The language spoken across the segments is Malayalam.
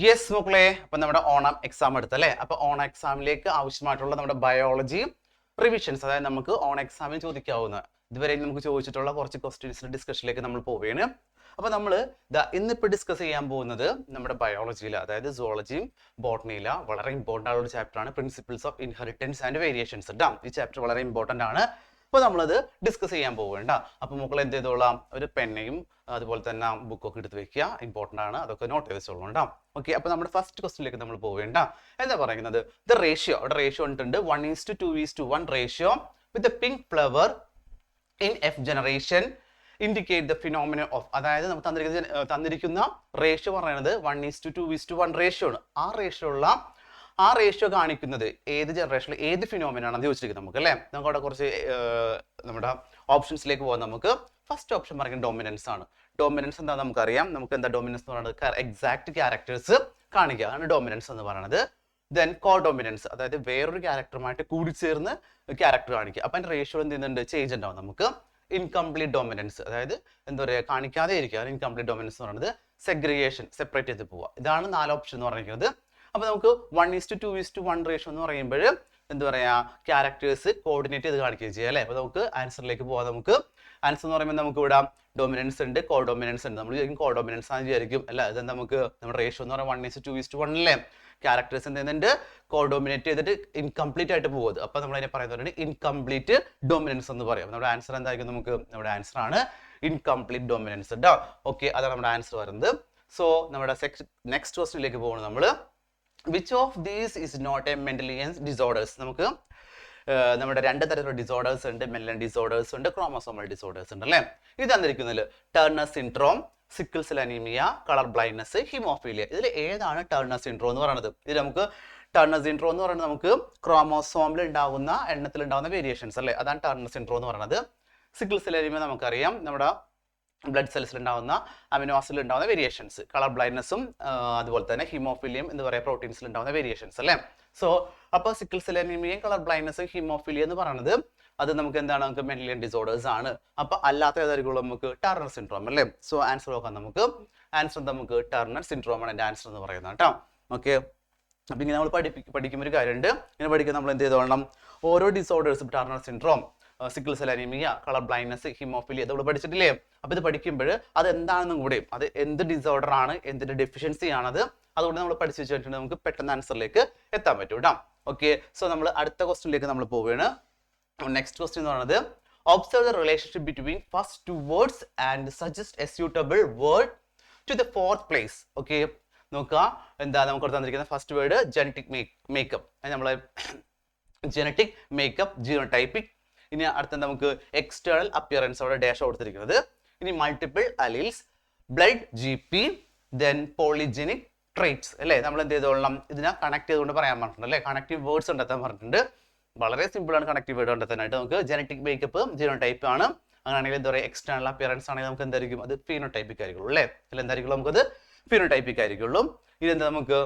യെസ് മക്കളെ. അപ്പൊ നമ്മുടെ ഓണം എക്സാം എടുത്തല്ലേ അപ്പൊ ഓണ എക്സാമിലേക്ക് ആവശ്യമായിട്ടുള്ള നമ്മുടെ ബയോളജിയും റിവിഷൻസ് അതായത് നമുക്ക് ഓണ എക്സാമിൽ ചോദിക്കാവുന്ന. ഇതുവരെ നമുക്ക് ചോദിച്ചിട്ടുള്ള കുറച്ച് ക്വസ്റ്റ്യൻസിന്റെ ഡിസ്കഷനിലേക്ക് നമ്മൾ പോവുകയാണ്. അപ്പൊ നമ്മൾ ഇന്നിപ്പോ ഡിസ്കസ് ചെയ്യാൻ പോകുന്നത് നമ്മുടെ ബയോളജിയിൽ അതായത് സുവോളജിയും ബോട്ടണിയില വളരെ ഇമ്പോർട്ടന്റ് ആയ ഒരു ചാപ്റ്റർ ആണ്. Principles of inheritance and variations കേട്ടോ ഈ ചാപ്റ്റർ വളരെ ഇമ്പോർട്ടന്റ് ആണ്. അപ്പോൾ നമ്മളത് ഡിസ്കസ് ചെയ്യാൻ പോവേണ്ട അപ്പോൾ മക്കൾ എന്ത് ചെയ്തോളാം? ഒരു പെന്നയും അതുപോലെ തന്നെ ബുക്കൊക്കെ എടുത്ത് വെക്കുക. ഇമ്പോർട്ടന്റ് ആണ്. അതൊക്കെ നോട്ട് ചെയ്ത് വെച്ചോളൂ കേട്ടോ ഓക്കെ അപ്പോൾ നമ്മുടെ ഫസ്റ്റ് ക്വസ്റ്റിലേക്ക് നമ്മൾ പോവേണ്ട എന്താ പറയുന്നത്? ദ റേഷ്യോ അവിടെ റേഷ്യോ ഉണ്ട് one is to two is to one ratio with pink flower in F generation indicate the phenomena of അതായത് നമുക്ക് തന്നിരിക്കുന്ന തന്നിരിക്കുന്ന റേഷ്യോ പറയുന്നത് one is to two is to one ratio ആണ്. ആ റേഷ്യോ ഉള്ള ആ റേഷ്യോ കാണിക്കുന്നത് ഏത് ജനറേഷനിൽ ഏത് ഫിനോമിന ആണെന്ന് ചോദിച്ചിരിക്കുന്നത് നമുക്ക് അല്ലേ? നമുക്ക് അവിടെ കുറച്ച് നമ്മുടെ ഓപ്ഷൻസിലേക്ക് പോകാൻ നമുക്ക്. ഫസ്റ്റ് ഓപ്ഷൻ പറയുന്നത് ഡോമിനൻസ് ആണ്. ഡോമിനൻസ് എന്താ നമുക്കറിയാം. നമുക്ക് എന്താ ഡോമിനൻസ് എന്ന് പറയുന്നത്? എക്സാക്ട് ക്യാരക്ടേഴ്സ് കാണിക്കുക. അതാണ് ഡോമിനൻസ് എന്ന് പറയുന്നത് ദെൻ കോ ഡോമിനൻസ് അതായത് വേറൊരു ക്യാരക്ടറുമായിട്ട് കൂടിച്ചേർന്ന് ക്യാരക്ടർ കാണിക്കുക. അപ്പം അതിന്റെ റേഷ്യോ എന്ത് ചെയ്യുന്നുണ്ട്? ചേഞ്ച് ഉണ്ടാവും നമുക്ക്. ഇൻകംപ്ലീറ്റ് ഡോമിനൻസ് അതായത് എന്താ പറയുക കാണിക്കാതെ ഇരിക്കുക. ഇൻകംപ്ലീറ്റ് ഡോമിനൻസ് എന്ന് പറയുന്നത് സെഗ്രിഗേഷൻ സെപ്പറേറ്റ് ചെയ്ത് പോവുക. ഇതാണ് നാല് ഓപ്ഷൻ എന്ന് പറയുന്നത് അപ്പോൾ നമുക്ക് one is two is to one ratio എന്ന് പറയുമ്പോൾ എന്താ പറയുക ക്യാരക്ടേഴ്സ് കോർഡിനേറ്റ് ചെയ്ത് കാണിക്കുകയും ചെയ്യാം അല്ലേ? അപ്പോൾ നമുക്ക് ആൻസറിലേക്ക് പോകാം നമുക്ക് ആൻസർ എന്ന് പറയുമ്പോൾ നമുക്ക് ഇവിടെ ഡൊമിനൻസ് ഉണ്ട് കോ ഡൊമിനൻസ് ഉണ്ട്. നമ്മൾ വിചാരിക്കും കോ ഡൊമിനൻസ് ആണ് വിചാരിക്കും അല്ല? ഇത് നമുക്ക് നമ്മുടെ റേഷ്യോ എന്ന് പറയുന്നത് one is two is to one അല്ലേ? ക്യാരക്ടേഴ്സ് എന്ത് ചെയ്യുന്നുണ്ട്? കോ ഡൊമിനേറ്റ് ചെയ്തിട്ട് ഇൻകംപ്ലീറ്റ് ആയിട്ട് പോകുന്നത് അപ്പോൾ നമ്മൾ അതിനെ പറയുന്നത് ഇൻകംപ്ലീറ്റ് ഡൊമിനൻസ് എന്ന് പറയും. നമ്മുടെ ആൻസർ എന്തായിരിക്കും നമുക്ക്? നമ്മുടെ ആൻസർ ആണ് ഇൻകംപ്ലീറ്റ് ഡൊമിനൻസ് കേട്ടോ ഓക്കെ അതാണ് നമ്മുടെ ആൻസർ വരുന്നത്. സോ നമ്മുടെ നെക്സ്റ്റ് ക്വസ്റ്റിനിലേക്ക് പോകുന്നത് നമ്മൾ which of these is not a Mendelian disorders നമുക്ക് നമ്മുടെ രണ്ട് തരത്തിലുള്ള ഡിസോർഡേഴ്സ് ഉണ്ട്. മെല്ലൻ ഡിസോർഡേഴ്സ് ഉണ്ട് ക്രോമസോമൽ ഡിസോർഡേഴ്സ് ഉണ്ട് അല്ലേ? ഇത് തന്നിരിക്കുന്നതിൽ Turner syndrome sickle cell anaemia colour blindness haemophilia ഇതിൽ ഏതാണ് ടേർണർ സിൻഡ്രോം എന്ന് പറയുന്നത്? ഇത് നമുക്ക് ടേർണർ സിൻഡ്രോം എന്ന് പറയുന്നത് നമുക്ക് ക്രോമോസോമിൽ ഉണ്ടാകുന്ന എണ്ണത്തിൽ ഉണ്ടാകുന്ന വേരിയേഷൻസ് അല്ലേ? അതാണ് ടേർണർ സിൻഡ്രോം എന്ന് പറയുന്നത്. സിക്കിൾ സെൽ അനീമിയ നമുക്കറിയാം. നമ്മുടെ ബ്ലഡ് സെൽസിൽ ഉണ്ടാകുന്ന അമിനോ ആസിഡിൽ ഉണ്ടാകുന്ന വേരിയേഷൻസ് കളർ ബ്ലൈൻഡ്നെസ്സും അതുപോലെ തന്നെ ഹിമോഫിലിയം എന്ന് പറയുന്ന പ്രോട്ടീൻസിൽ ഉണ്ടാകുന്ന വേരിയേഷൻസ് അല്ലേ? സോ അപ്പോൾ സിക്കിൾ സെൽ അനീമിയയും കളർ ബ്ലൈൻഡ്നെസ്സും ഹിമോഫിലിയ എന്ന് പറയുന്നത് അത് നമുക്ക് എന്താണ്? നമുക്ക് മെന്റലിയൻ ഡിസോർഡേഴ്സ് ആണ്. അപ്പൊ അല്ലാത്ത ഏതായിരിക്കും നമുക്ക് ടർണർ സിൻഡ്രോം അല്ലേ? സോ ആൻസർ നോക്കാം നമുക്ക്. ആൻസർ നമുക്ക്? ടർണർ സിൻഡ്രോം ആണ് എന്റെ ആൻസർ എന്ന് പറയുന്നത് കേട്ടോ. ഓക്കെ അപ്പൊ ഇങ്ങനെ നമ്മൾ പഠിപ്പി പഠിക്കുന്ന ഒരു കാര്യമുണ്ട്. ഇങ്ങനെ പഠിക്കാൻ നമ്മൾ എന്ത് ചെയ്തോളണം ഓരോ ഡിസോർഡേഴ്സും Turner syndrome sickle cell anaemia colour blindness haemophilia നമ്മൾ പഠിച്ചിട്ടില്ലേ? അപ്പൊ ഇത് പഠിക്കുമ്പോൾ അത് എന്താണെന്നും കൂടെ അത് എന്ത് ഡിസോർഡർ ആണ് എന്തിന്റെ ഡെഫിഷ്യൻസി ആണത് അതുകൊണ്ട് നമ്മൾ പഠിച്ചു വെച്ചിട്ടുണ്ടെങ്കിൽ നമുക്ക് പെട്ടെന്ന് ആൻസറിലേക്ക് എത്താൻ പറ്റും കേട്ടോ ഓക്കെ സോ നമ്മൾ അടുത്ത ക്വസ്റ്റിനിലേക്ക് നമ്മൾ പോവുകയാണ്. നെക്സ്റ്റ് ക്വസ്റ്റ്യൻ എന്ന് പറയുന്നത് observe the relationship between first two words and suggest a suitable word to the fourth place okay നോക്കുക. എന്താ നമുക്ക് തന്നിരിക്കുന്ന ഫസ്റ്റ് വേർഡ് ജനറ്റിക് മേക്കപ്പ് നമ്മൾ ജനറ്റിക് മേക്കപ്പ് ജീനോടൈപ്പിക് ഇനി അടുത്ത നമുക്ക് എക്സ്റ്റേണൽ അപ്പിയറൻസ് അവിടെ ഡാഷ് കൊടുത്തിരിക്കുന്നത്. ഇനി multiple alleles blood G P then polygenic traits അല്ലേ? നമ്മൾ എന്ത് ചെയ്തോളണം? ഇതിനെ കണക്ട് ചെയ്തുകൊണ്ട് പറയാൻ പറഞ്ഞിട്ടുണ്ട് അല്ലേ? കണക്റ്റീവ് വേർഡ്സ് കണ്ടെത്താൻ പറഞ്ഞിട്ടുണ്ട്. വളരെ സിമ്പിൾ ആണ് കണക്റ്റീവ് വേർഡ് കണ്ടെത്താനായിട്ട് നമുക്ക് ജനറ്റിക് മേക്കപ്പ് ജീനോ ടൈപ്പ് ആണ്. അങ്ങനെയാണെങ്കിൽ എന്താ പറയുക എക്സ്റ്റേണൽ അപ്പിയറൻസ് ആണെങ്കിൽ നമുക്ക് എന്തായിരിക്കും അത് ഫീനോ ടൈപ്പിക് ആയിരിക്കുള്ളൂ അല്ലേ? അതിൽ എന്തായിരിക്കും നമുക്കത് ഫീനോ ടൈപ്പിക് ആയിരിക്കുള്ളൂ ഇതെന്താ നമുക്ക്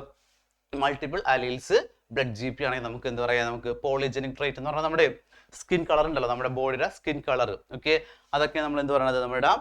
multiple alleles blood G P ആണെങ്കിൽ നമുക്ക് എന്താ പറയുക നമുക്ക് പോളിജനിക് ട്രേറ്റ് എന്ന് പറഞ്ഞാൽ നമ്മുടെ സ്കിൻ കളർ ഉണ്ടല്ലോ നമ്മുടെ ബോഡിയുടെ സ്കിൻ കളർ. ഓക്കെ അതൊക്കെ നമ്മൾ എന്ത് പറയുന്നത് നമ്മുടെ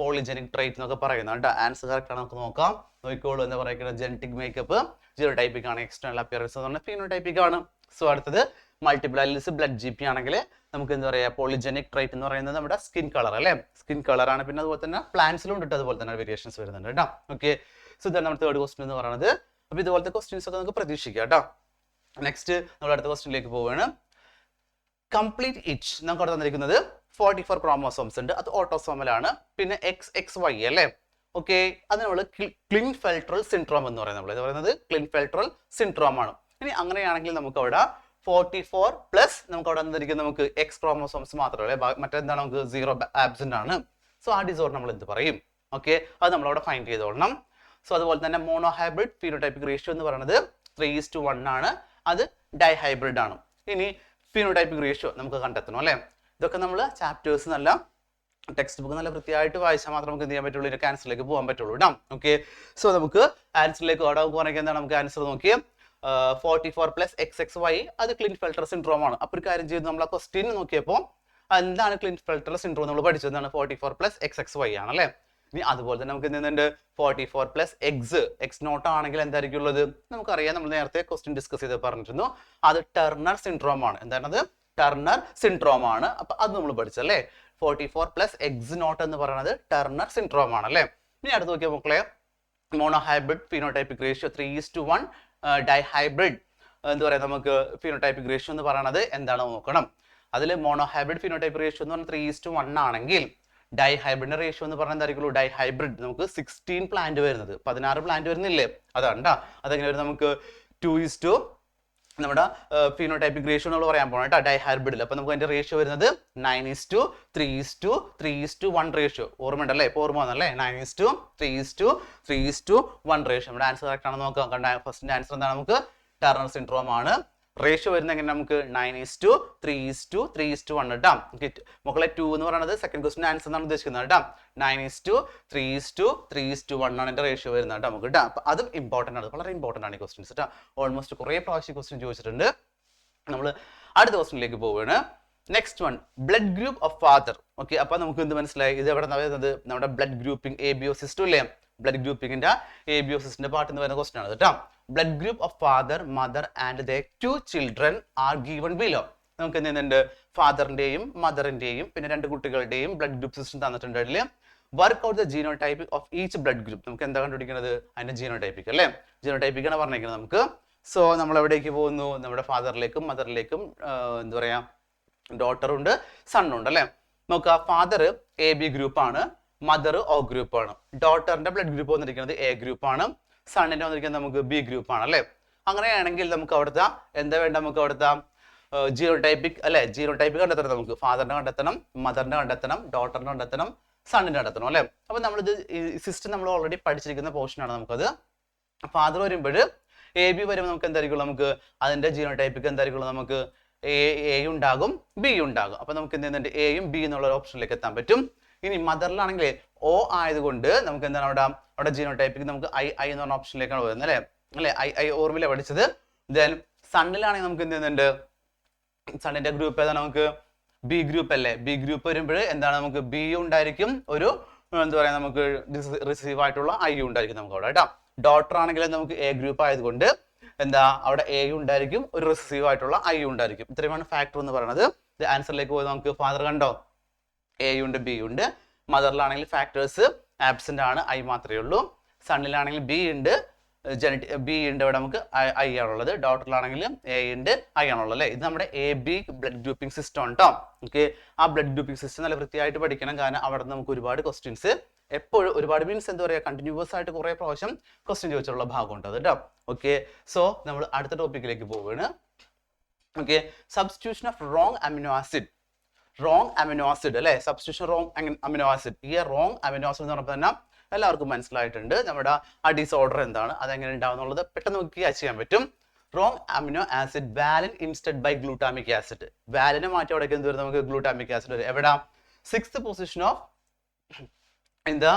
പോളിജെനിക് ട്രേറ്റ് എന്നൊക്കെ പറയുന്നത്. കേട്ടോ ആൻസർ കറക്റ്റ് ആണ് നമുക്ക് നോക്കാം. നോക്കിക്കോളൂ എന്ന് പറയുക ജനറ്റിക് മേക്കപ്പ് ജീറോ ടൈപ്പിക് ആണ് എക്സ്റ്റേണൽ അപ്പിയറൻസ് എന്ന് പറഞ്ഞാൽ ഫീനോ ടൈപ്പിക് ആണ്. സോ അടുത്തത് multiple alleles blood G P ആണെങ്കിൽ നമുക്ക് എന്താ പറയുക പോളിജെനിക് ട്രേറ്റ് എന്ന് പറയുന്നത് നമ്മുടെ സ്കിൻ കളർ അല്ലേ? സ്കിൻ കളർ ആണ്. പിന്നെ അതുപോലെ തന്നെ പ്ലാന്റ്സിലും ഉണ്ട് അതുപോലെ തന്നെ വേരിയേഷൻസ് വരുന്നുണ്ട് കേട്ടോ ഓക്കെ സോ ഇതാണ് നമ്മുടെ തേർഡ് ക്വസ്റ്റ്യൻ എന്ന് പറയുന്നത് അപ്പോൾ ഇതുപോലത്തെ ക്വസ്റ്റ്യൻസ് ഒക്കെ നമുക്ക് പ്രതീക്ഷിക്കാം കേട്ടോ നെക്സ്റ്റ് നമ്മൾ അടുത്ത ക്വസ്റ്റ്യനിലേക്ക് പോവുകയാണ് കംപ്ലീറ്റ് ഇച്ച് നമുക്ക് അവിടെ തന്നിരിക്കുന്നത് ഫോർട്ടി ഫോർ ക്രോമോസോംസ് ഉണ്ട്. അത് ഓട്ടോസോമലാണ് പിന്നെ എക്സ് എക്സ് വൈ അല്ലേ? ഓക്കെ അത് നമ്മൾ ക്ലിൻ ഫെൽട്രൽ സിൻഡ്രോം എന്ന് പറയുന്നത് നമ്മൾ ഇത് പറയുന്നത് ക്ലിൻ ഫെൽട്രൽ സിൻഡ്രോം ആണ്. ഇനി അങ്ങനെയാണെങ്കിൽ നമുക്ക് അവിടെ ഫോർട്ടി ഫോർ പ്ലസ് നമുക്ക് അവിടെ തന്നിരിക്കുന്ന നമുക്ക് എക്സ് ക്രോമോസോംസ് മാത്രമല്ലേ? മറ്റെന്താണ് നമുക്ക് സീറോ ആബ്സെന്റ് ആണ്. സോ ആ ഡിസോർഡർ നമ്മൾ എന്ത് പറയും? ഓക്കെ അത് നമ്മൾ അവിടെ ഫൈൻഡ് ചെയ്തോളണം. സോ അതുപോലെ തന്നെ മോണോ ഹൈബ്രിഡ് ഫീനോടൈപ്പിക് റേഷ്യോ എന്ന് പറയുന്നത് ത്രീ ഈസ് ടു വൺ ആണ്. അത് ഡൈ ഹൈബ്രിഡ് ആണ്. ഇനി ഫിനോടൈപ്പിക് റേഷ്യോ നമുക്ക് കണ്ടെത്തണം അല്ലേ? ഇതൊക്കെ നമ്മൾ ചാപ്റ്റേഴ്സ് നല്ല ടെക്സ്റ്റ് ബുക്ക് നല്ല വൃത്തിയായിട്ട് വായിച്ചാൽ മാത്രം നമുക്ക് എന്ത് ചെയ്യാൻ പറ്റുള്ളൂ? ഇതിന്റെ ആൻസറിലേക്ക് പോകാൻ പറ്റുള്ളൂ കേട്ടോ. ഓക്കെ സോ നമുക്ക് ആൻസറിലേക്ക് ഓടാൻ പോകുകയാണെങ്കിൽ എന്താണ്? നമുക്ക് ആൻസർ നോക്കി. Forty four plus X X Y അത് ക്ലിൻ ഫിൽട്ടർ സിൻഡ്രോം ആണ്. അപ്പോൾ ഒരു കാര്യം ചെയ്ത്. നമ്മൾ ആ ക്വസ്റ്റ്യൻ നോക്കിയപ്പോൾ എന്താണ് ക്ലിൻ ഫിൽട്ടർ സിൻഡ്രോം നമ്മൾ പഠിച്ചത്? എന്താണ്? Forty four plus X X Y ആണ് അല്ലേ? ഇനി അതുപോലെ തന്നെ നമുക്ക് എന്തുണ്ട് forty four plus X X nought ആണെങ്കിൽ എന്തായിരിക്കും ഉള്ളത്? നമുക്കറിയാം നമ്മൾ നേരത്തെ ക്വസ്റ്റ്യൻ ഡിസ്കസ് ചെയ്ത് പറഞ്ഞിരുന്നു. അത് ടെർണർ സിൻഡ്രോം ആണ്. എന്താണത്? ടെർണർ സിൻഡ്രോം ആണ്. അപ്പൊ അത് നമ്മൾ പഠിച്ചല്ലേ forty four plus X nought എന്ന് പറയുന്നത് ടെർണർ സിൻഡ്രോം ആണ് അല്ലേ? ഇനി അടുത്ത് നോക്കിയാൽ മക്കളെ. Monohybrid phenotypic ratio three is to one dihybrid എന്താ പറയുക നമുക്ക്? ഫിനോടൈപ്പിക് റേഷ്യോ എന്ന് പറയുന്നത് എന്താണെന്ന് നോക്കണം. അതിൽ മോണോഹൈബ്രിഡ് ഫിനോടൈപ്പിക് റേഷ്യോ എന്ന് പറഞ്ഞാൽ ത്രീ ഈസ് ടു വൺ ആണെങ്കിൽ ഡൈഹൈബ്രിഡിന്റെ റേഷ്യോ എന്ന് പറഞ്ഞാൽ എന്തായിരിക്കുള്ളൂ ഡൈഹൈബ്രിഡ് നമുക്ക് സിക്സ്റ്റീൻ പ്ലാന്റ് വരുന്നത്. പതിനാറ് പ്ലാന്റ് വരുന്നില്ലേ? അതാണ്ടാ. അതെങ്ങനെ വരും? നമുക്ക് ടു ഈസ് ടു നമ്മുടെ ഫിനോടൈപ്പിക് റേഷ്യോ നമ്മൾ പറയാൻ പോകണം കേട്ടോ ഡൈഹൈബ്രിഡിൽ അപ്പൊ നമുക്ക് അതിന്റെ റേഷ്യോ വരുന്നത് nine is to three is to three is to one ratio ഓർമ്മയുണ്ടല്ലേ? ഇപ്പോൾ ഓർമ്മ വന്നല്ലേ? Nine is to three is to three is to one ratio നമ്മുടെ ആൻസർ കറക്റ്റ് ആണെന്ന് നോക്കാം. ഫസ്റ്റിന്റെ ആൻസർ എന്താണ്? നമുക്ക് ടർണർ സിൻഡ്രോം ആണ്. റേഷ്യോ വരുന്ന എങ്ങനെ നമുക്ക് nine is to three is to three is to one കേട്ടോ ഓക്കെ മക്കളെ ടു എന്ന് പറയുന്നത് സെക്കൻഡ് ക്വസ്റ്റിന്റെ ആൻസർ എന്നാണ് ഉദ്ദേശിക്കുന്നത് കേട്ടോ nine is to three is to three is to one ആണ് എന്റെ റേഷ്യോ വരുന്നത് കേട്ടോ നമുക്ക് കേട്ടോ അപ്പൊ അതും ഇമ്പോർട്ടന്റ് ആണ്. വളരെ ഇമ്പോർട്ടന്റ് ആണ് ഈ ക്വസ്റ്റ്യൻസ് കേട്ടോ ഓൾമോസ്റ്റ് കുറേ പ്രാവശ്യം ക്വസ്റ്റ്യൻ ചോദിച്ചിട്ടുണ്ട്. നമ്മൾ അടുത്ത ക്വസ്റ്റിനിലേക്ക് പോവുകയാണ് next one blood group of father okay അപ്പം നമുക്ക് എന്ത് മനസ്സിലായി? ഇത് എവിടെ നിന്നാണ് വരുന്നത്? നമ്മുടെ blood grouping A B O system ഇല്ലേ? ബ്ലഡ് ഗ്രൂപ്പിങ്ങിന്റെ എ ബി സിസ്റ്റിന്റെ പാർട്ട് എന്ന് പറയുന്ന ക്വസ്റ്റൻ ആണ് കേട്ടോ. Blood group of father mother and the two children are given below നമുക്ക് എന്ത് ചെയ്യുന്നുണ്ട്? ഫാദറിന്റെയും മദറിന്റെയും പിന്നെ രണ്ട് കുട്ടികളുടെയും ബ്ലഡ് ഗ്രൂപ്പ് സിസ്റ്റം തന്നിട്ടുണ്ട് അതിൽ work out the genotype of each blood group നമുക്ക് എന്താ കണ്ടുപിടിക്കുന്നത് അതിന്റെ ജീനോ ടൈപ്പിക്ക് അല്ലേ? ജീനോ ടൈപ്പിക്കാണ് പറഞ്ഞിരിക്കുന്നത് നമുക്ക്. സോ നമ്മൾ എവിടേക്ക് പോകുന്നു? നമ്മുടെ ഫാദറിലേക്കും മദറിലേക്കും എന്താ പറയാ? ഡോട്ടറുണ്ട് സണ്ണുണ്ട് അല്ലേ? നോക്കുക ഫാദർ എ ബി ഗ്രൂപ്പ് ആണ്. മദർ ഒ ആണ്. ഡോട്ടറിന്റെ ബ്ലഡ് ഗ്രൂപ്പ് വന്നിരിക്കുന്നത് എ ഗ്രൂപ്പ് ആണ്. സണ്ണിന്റെ വന്നിരിക്കുന്നത് നമുക്ക് ബി ഗ്രൂപ്പ് ആണ് അല്ലേ? അങ്ങനെയാണെങ്കിൽ നമുക്ക് അവിടുത്തെ എന്താ വേണ്ട നമുക്ക് അവിടുത്തെ ജീറോ ടൈപ്പിക് അല്ലെ? ജീറോ ടൈപ്പിക് കണ്ടെത്തണം നമുക്ക്. ഫാദറിനെ കണ്ടെത്തണം മദറിനെ കണ്ടെത്തണം ഡോട്ടറിനെ കണ്ടെത്തണം സണ്ണിനെ കണ്ടെത്തണം അല്ലെ? അപ്പൊ നമ്മളിത് സിസ്റ്റം നമ്മൾ ഓൾറെഡി പഠിച്ചിരിക്കുന്ന പോർഷൻ ആണ് നമുക്കത്. ഫാദർ വരുമ്പോൾ എ ബി വരുമ്പോൾ നമുക്ക് എന്തായിരിക്കും? നമുക്ക് അതിന്റെ ജീനോ ടൈപ്പിക്ക് എന്തായിരിക്കും? നമുക്ക് എ എ ഉണ്ടാകും ബി ഉണ്ടാകും. അപ്പൊ നമുക്ക് എന്ത് ചെയ്യുന്നുണ്ട്? എയും ബി എന്നുള്ള ഓപ്ഷനിലേക്ക് എത്താൻ പറ്റും. ഇനി മദറിലാണെങ്കിൽ ഒ ആയതുകൊണ്ട് നമുക്ക് എന്താണ് അവിടെ അവിടെ ജീനോ ടൈപ്പിക്ക് നമുക്ക് ഐ ഐ എന്ന് പറഞ്ഞ ഓപ്ഷനിലേക്കാണ് വരുന്നത് അല്ലേ? അല്ലെ? ഐ ഐ ഓർമ്മയിലെ പഠിച്ചത്. ദെൻ സണ്ണിലാണെങ്കിൽ നമുക്ക് എന്ത് ചെയ്യുന്നുണ്ട്? സണ്ണിന്റെ ഗ്രൂപ്പ് ഏതാണ് നമുക്ക്? ബി ഗ്രൂപ്പ് അല്ലേ? ബി ഗ്രൂപ്പ് വരുമ്പോൾ എന്താണ് നമുക്ക്? ബി ഉണ്ടായിരിക്കും ഒരു എന്താ പറയാ നമുക്ക് റിസീവ് ആയിട്ടുള്ള ഐ ഉണ്ടായിരിക്കും നമുക്ക് അവിടെ കേട്ടോ? ഡോട്ടർ ആണെങ്കിൽ നമുക്ക് എ ഗ്രൂപ്പ് ആയതുകൊണ്ട് എന്താ അവിടെ എ ഉണ്ടായിരിക്കും ഒരു റിസീവ് ആയിട്ടുള്ള ഐ ഉണ്ടായിരിക്കും. ഇത്രയുമാണ് ഫാക്ടർ എന്ന് പറയുന്നത്. ആൻസറിലേക്ക് പോയി നമുക്ക് ഫാദർ കണ്ടോ? എ ഉണ്ട് ബി ഉണ്ട്. മദറിലാണെങ്കിൽ ഫാക്ടേഴ്സ് ആബ്സെന്റ് ആണ് ഐ മാത്രമേ ഉള്ളൂ. സണ്ണിലാണെങ്കിൽ ബി ഉണ്ട് ജനറ്റി ബി ഉണ്ട് ഇവിടെ നമുക്ക് ഐ ആണുള്ളത്. ഡോട്ടറിലാണെങ്കിൽ എ ഉണ്ട് ഐ ആണുള്ളത് അല്ലേ? ഇത് നമ്മുടെ A B blood grouping system ഉണ്ടോ ഓക്കെ ആ ബ്ലഡ് ഗ്രൂപ്പിംഗ് സിസ്റ്റം നല്ല വൃത്തിയായിട്ട് പഠിക്കണം. കാരണം അവിടെ നമുക്ക് ഒരുപാട് ക്വസ്റ്റ്യൻസ് എപ്പോഴും ഒരുപാട് മീൻസ് എന്താ പറയുക കണ്ടിന്യൂസ് ആയിട്ട് കുറേ പ്രാവശ്യം ക്വസ്റ്റ്യൻ ചോദിച്ചിട്ടുള്ള ഭാഗമുണ്ട് അത് കേട്ടോ ഓക്കെ സോ നമ്മൾ അടുത്ത ടോപ്പിക്കിലേക്ക് പോവുകയാണ്. Okay substitution of wrong amino acid wrong amino acid അല്ലെ? സബ്സ്റ്റിറ്റ്യൂഷൻ റോങ് അമിനോ ആസിഡ് ഈ റോങ് അമിനോ ആസിഡ് എന്ന് പറയുമ്പോൾ തന്നെ എല്ലാവർക്കും മനസ്സിലായിട്ടുണ്ട് നമ്മുടെ ആ ഡിസോർഡർ എന്താണ് അതെങ്ങനെ ഉണ്ടാവുന്നുള്ളത്. പെട്ടെന്ന് നോക്കി ക്യാച്ച് ചെയ്യാൻ പറ്റും. Wrong amino acid valine instead by glutamic acid വാലിനെ മാറ്റി അവിടെ എന്ത് വരും? നമുക്ക് ഗ്ലൂട്ടാമിക് ആസിഡ് വരും. എവിടെ? Six position of in the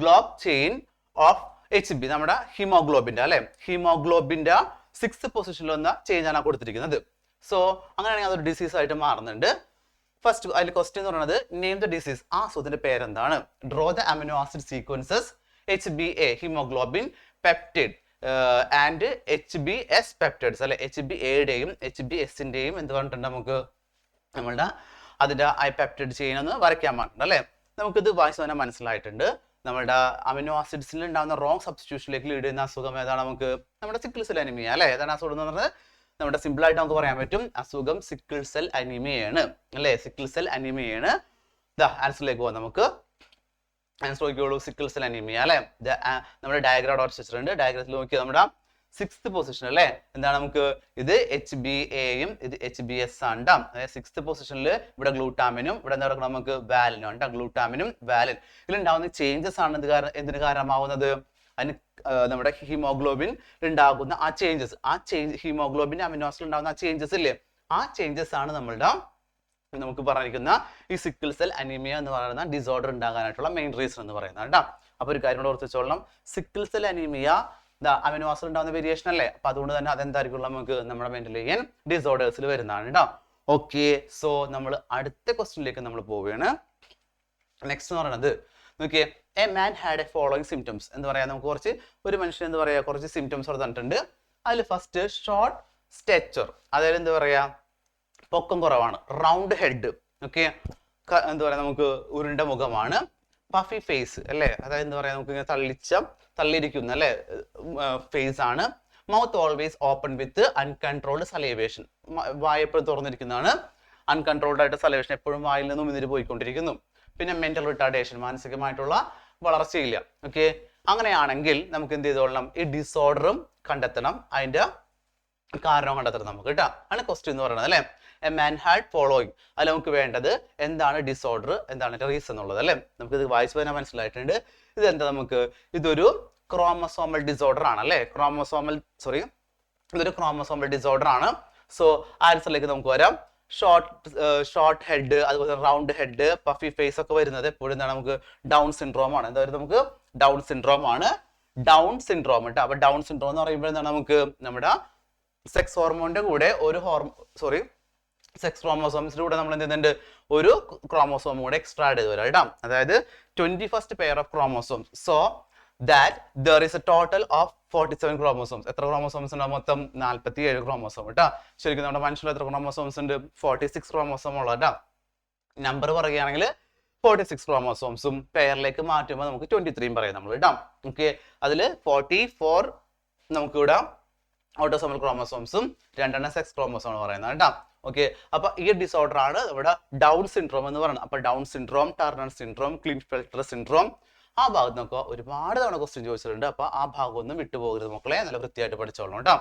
globe chain of H B നമ്മുടെ ഹിമോഗ്ലോബിന്റെ അല്ലെ? ഹിമോഗ്ലോബിന്റെ സിക്സ് പൊസിഷനിൽ വന്ന ആണ് കൊടുത്തിരിക്കുന്നത്. സോ അങ്ങനെയാണെങ്കിൽ അതൊരു ഡിസീസ് ആയിട്ട് മാറുന്നുണ്ട്. ഫസ്റ്റ് അതിൽ ക്വസ്റ്റ്യൻ എന്ന് പറയുന്നത് നെയിം ദ ഡിസീസ് ആ സുഖത്തിന്റെ പേരെന്താണ്? Draw the amino acid sequences H B A haemoglobin peptide and H B S peptides അല്ലെ എച്ച് ബി എയുടെയും എച്ച് ബി എസിന്റെയും എന്ത് പറഞ്ഞിട്ടുണ്ട് നമുക്ക്? നമ്മളുടെ അതിന്റെ ഐ പെപ്റ്റൈഡ് ചെയ്യണമെന്ന് വരയ്ക്കാൻ പറഞ്ഞിട്ടുണ്ട് അല്ലെ? നമുക്കിത് വായിച്ചു തന്നെ മനസ്സിലായിട്ടുണ്ട്. നമ്മുടെ അമിനോ ആസിഡ്സിൽ ഉണ്ടാകുന്ന റോങ് സബ്സ്റ്റിറ്റ്യൂഷനിലേക്ക് ലീഡ് ചെയ്യുന്ന അസുഖം ഏതാണ് നമുക്ക്? നമ്മുടെ സിക്കിൾ സെൽ അനിമിയ അല്ലെ? ഏതാണ് അസുഖം എന്ന് പറഞ്ഞത്? നമ്മുടെ സിമ്പിൾ ആയിട്ട് നമുക്ക് പറയാൻ പറ്റും. അസുഖം സിക്കിൾ സെൽ അനിമയാണ് അല്ലെ? സിക്കിൾ സെൽ അനിമയാണ് ദാ ആൻസറിലേക്ക് പോവാം നമുക്ക്. ആൻസർ നോക്കിയോളൂ സിക്കിൾ സെൽ അനിമിയ അല്ലെ? നമ്മുടെ ഡയഗ്രാം ഡോട്ട് വെച്ചിട്ടുണ്ട് ഡയഗ്രത്തിൽ നോക്കിയാൽ നമ്മുടെ സിക്സ്ത് പൊസിഷൻ അല്ലേ? എന്താണ് നമുക്ക്? ഇത് എച്ച് ബി എയും ഇത് എച്ച് ബി എസ് ആണ് സിക്സ് അതായത് പൊസിഷനിൽ ഇവിടെ ഗ്ലൂട്ടാമിനും ഇവിടെ എന്താ പറയുക നമുക്ക് വാലിനും ഉണ്ട് ഗ്ലൂട്ടാമിനും വാലിൻ ഇതിലുണ്ടാവുന്ന ചേഞ്ചസ് ആണ് എന്ത് കാരണം എന്തിന് കാരണമാവുന്നത്? അതിന് നമ്മുടെ ഹീമോഗ്ലോബിൻ ഉണ്ടാകുന്ന ആ ചേഞ്ചസ് ആ ചേഞ്ച് ഹീമോഗ്ലോബിൻ അമിനോസിൽ ഉണ്ടാകുന്ന ആ ചേഞ്ചസ് ഇല്ലേ? ആ ചേഞ്ചസ് ആണ് നമ്മളുടെ നമുക്ക് പറഞ്ഞിരിക്കുന്ന ഈ സിക്കിൾ സെൽ അനീമിയ എന്ന് പറയുന്ന ഡിസോർഡർ ഉണ്ടാകാനായിട്ടുള്ള മെയിൻ റീസൺ എന്ന് പറയുന്നത് കേട്ടോ. അപ്പൊ ഒരു കാര്യം കൂടെ ഓർത്തിച്ചോളണം. Sickle cell anaemia amino acid ഉണ്ടാകുന്ന വേരിയേഷൻ അല്ലേ? അപ്പൊ അതുകൊണ്ട് തന്നെ അതെന്തായിരിക്കും നമുക്ക് നമ്മുടെ മെന്റലിയൻ ഡിസോർഡേഴ്സിൽ വരുന്നതാണ് കേട്ടോ. ഓക്കെ സോ നമ്മൾ അടുത്ത ക്വസ്റ്റ്യനിലേക്ക് നമ്മൾ പോവുകയാണ്. നെക്സ്റ്റ് എന്ന് പറയുന്നത് നോക്കിയേ a man had a following symptoms എന്ന് പറയാം? നമുക്ക് കുറച്ച് ഒരു മനുഷ്യൻ എന്ന് പറയാ? കുറച്ച് സിംറ്റംസ് അവിടെ തന്നിട്ടുണ്ട്. അതിൽ ഫസ്റ്റ് ഷോർട്ട് സ്റ്റെച്ചർ അതായത് എന്താ പറയാ? പൊക്കം കുറവാണ്. റൗണ്ട് ഹെഡ് ഓക്കെ എന്താ പറയാ? നമുക്ക് ഉരുണ്ട മുഖമാണ്. പഫി ഫേസ് അല്ലേ? അതായത് എന്താ പറയാ? നമുക്ക് ഇങ്ങനെ തള്ളിച്ച തള്ളിയിരിക്കുന്ന അല്ലേ? ഫേസ് ആണ്. Mouth always open with uncontrolled salivation വായ എപ്പോഴും തുറന്നിരിക്കുന്നതാണ്. അൺകൺട്രോൾഡ് ആയിട്ട് സലേവേഷൻ എപ്പോഴും വായിൽ നിന്നും ഇതിന് പോയിക്കൊണ്ടിരിക്കുന്നു. പിന്നെ മെന്റൽ റിട്ടാർഡേഷൻ മാനസികമായിട്ടുള്ള വളർച്ചയില്ല. ഓക്കെ അങ്ങനെയാണെങ്കിൽ നമുക്ക് എന്ത് ചെയ്തോളണം ഈ ഡിസോർഡറും കണ്ടെത്തണം. അതിന്റെ കാരണം കണ്ടെത്തണം നമുക്ക് കേട്ടോ. ആണ് ക്വസ്റ്റ്യൻ എന്ന് പറയുന്നത് അല്ലേ? എ മാൻ ഹാഡ് ഫോളോയിങ് അതിൽ നമുക്ക് വേണ്ടത് എന്താണ് ഡിസോർഡർ എന്താണ് റീസൺ എന്നുള്ളത് അല്ലേ? നമുക്ക് ഇത് വായിച്ചു തന്നെ മനസ്സിലായിട്ടുണ്ട്. ഇതെന്താ നമുക്ക്? ഇതൊരു ക്രോമസോമൽ ഡിസോർഡർ ആണ് അല്ലേ? ക്രോമസോമൽ സോറി ഇതൊരു ക്രോമസോമൽ ഡിസോർഡർ ആണ്. സോ ആൻസറിലേക്ക് നമുക്ക് വരാം. ഷോർട്ട് ഷോർട്ട് ഹെഡ് അതുപോലെ റൗണ്ട് ഹെഡ് പഫി ഫേസ് ഒക്കെ വരുന്നത് എപ്പോഴും എന്താണ് നമുക്ക് ഡൗൺ സിൻഡ്രോം ആണ്. എന്താ പറയുക? നമുക്ക് ഡൗൺ സിൻഡ്രോം ആണ്. ഡൗൺ സിൻഡ്രോം കേട്ടോ അപ്പൊ ഡൗൺ സിൻഡ്രോം എന്ന് പറയുമ്പോൾ എന്താണ് നമുക്ക് നമ്മുടെ സെക്സ് ഹോർമോണിന്റെ കൂടെ ഒരു ഹോർമോ സോറി സെക്സ് ക്രോമോസോംസിന്റെ കൂടെ നമ്മൾ എന്ത് ചെയ്യുന്നുണ്ട്? ഒരു ക്രോമോസോം കൂടെ എക്സ്ട്രാ ആഡ് ചെയ്ത് വരാം കേട്ടോ. അതായത് twenty first pair of chromosomes so that there is a total of forty seven chromosomes എത്ര ക്രോമോസോംസ് ഉണ്ട് മൊത്തം നാൽപ്പത്തി ഏഴ് ക്രോമോസോം കേട്ടോ ശരിക്കും നമ്മുടെ മനുഷ്യരിൽ എത്ര ക്രോമോസോംസ് ഉണ്ട്? ഫോർട്ടി സിക്സ് ക്രോമോസോം ഉള്ള കേട്ടോ നമ്പർ പറയുകയാണെങ്കിൽ ഫോർട്ടി സിക്സ് ക്രോമോസോംസും പെയറിലേക്ക് മാറ്റുമ്പോൾ നമുക്ക് ട്വന്റി ത്രീയും പറയാം നമ്മൾ കേട്ടോ ഓക്കെ അതിൽ ഫോർട്ടി ഫോർ നമുക്ക് ഇവിടെ ഓട്ടോസോമൽ ക്രോമോസോംസും രണ്ടെണ്ണം സെക്സ് ക്രോമോസോം എന്ന് പറയുന്നത് കേട്ടോ ഓക്കെ അപ്പൊ ഈ ഡിസോർഡർ ആണ് ഇവിടെ ഡൗൺ സിൻഡ്രോം എന്ന് പറയുന്നത്. അപ്പൊ Down syndrome Turner syndrome Klinefelter syndrome ആ ഭാഗത്ത് നിന്നൊക്കെ ഒരുപാട് തവണ ക്വസ്റ്റ്യൻ ചോദിച്ചിട്ടുണ്ട്. അപ്പൊ ആ ഭാഗം ഒന്നും വിട്ടുപോകരുത് മക്കളെ. നല്ല വൃത്തിയായിട്ട് പഠിച്ചോളണം കേട്ടോ.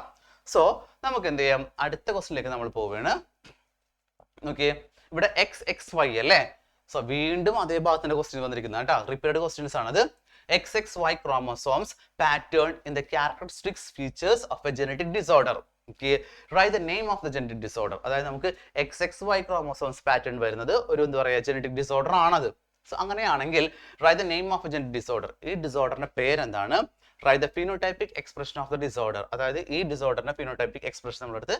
സോ നമുക്ക് എന്ത് ചെയ്യാം? അടുത്ത ക്വസ്റ്റിനിലേക്ക് നമ്മൾ പോവുകയാണ്. നോക്കിയേ. ഇവിടെ എക്സ് എക്സ് വൈ അല്ലേ? സോ വീണ്ടും അതേ ഭാഗത്തിന്റെ ക്വസ്റ്റ്യൻ വന്നിരിക്കുന്ന കേട്ടോ. റിപ്പീറ്റഡ് ക്വസ്റ്റ്യൻസ് ആണത്. X X Y chromosomes pattern in the characteristics features of a genetic disorder write the name of the genetic disorder അതായത് നമുക്ക് X X Y chromosomes pattern വരുന്നത് ഒരു എന്താ പറയുക ജനറ്റിക് ഡിസോർഡർ ആണത്. സോ അങ്ങനെയാണെങ്കിൽ write the name of a genetic disorder ഈ ഡിസോർഡറിന്റെ പേരെന്താണ്? Write the phenotypic expression of the disorder അതായത് ഈ ഡിസോർഡറിന്റെ ഫിനോടൈപ്പിക് എക്സ്പ്രഷൻ നമ്മളെടുത്ത്